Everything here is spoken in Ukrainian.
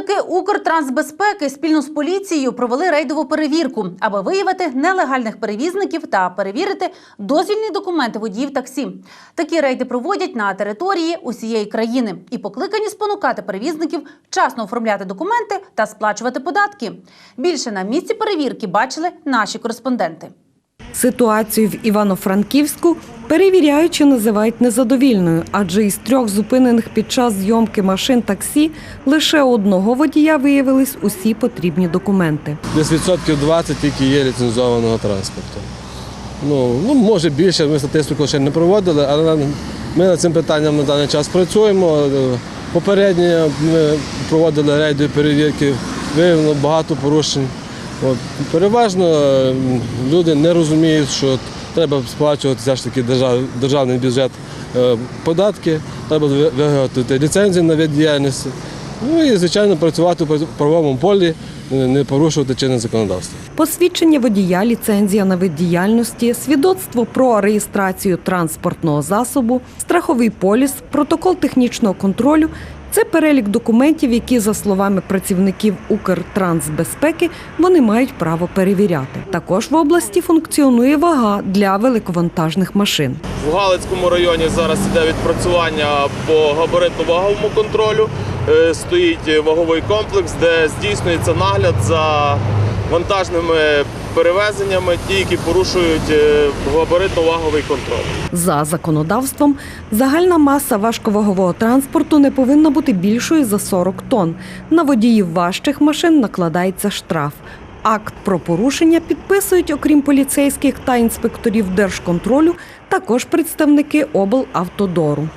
Працівники Укртрансбезпеки спільно з поліцією провели рейдову перевірку, аби виявити нелегальних перевізників та перевірити дозвільні документи водіїв таксі. Такі рейди проводять на території усієї країни і покликані спонукати перевізників вчасно оформляти документи та сплачувати податки. Більше на місці перевірки бачили наші кореспонденти. Ситуацію в Івано-Франківську перевіряючи називають незадовільною, адже із трьох зупинених під час зйомки машин таксі лише одного водія виявились усі потрібні документи. Десь відсотків 20 тільки є ліцензованого транспорту. Ну, ну може більше, ми статистику ще не проводили, але ми над цим питанням на даний час працюємо. Попередньо ми проводили рейдові перевірки, виявлено багато порушень. Переважно люди не розуміють, що треба сплачувати все ж таки державний бюджет е, податки, треба ви- виготовити ліцензії на вид діяльності. Ну і, звичайно, працювати в правовому полі, е, не порушувати чинне законодавство. Посвідчення водія, ліцензія на вид діяльності, свідоцтво про реєстрацію транспортного засобу, страховий поліс, протокол технічного контролю це перелік документів, які, за словами працівників Укртрансбезпеки, вони мають право перевіряти. Також в області функціонує вага для великовантажних машин. В Галицькому районі зараз іде відпрацювання по габаритно-ваговому контролю. Е, Стоїть ваговий комплекс, де здійснюється нагляд за вантажними перевезеннями, ті, які порушують е, габаритно-ваговий контроль. За законодавством, загальна маса важковагового транспорту не повинна бути більшою за 40 тонн. На водіїв важчих машин накладається штраф. Акт про порушення підписують, окрім поліцейських та інспекторів держконтролю, також представники облавтодору.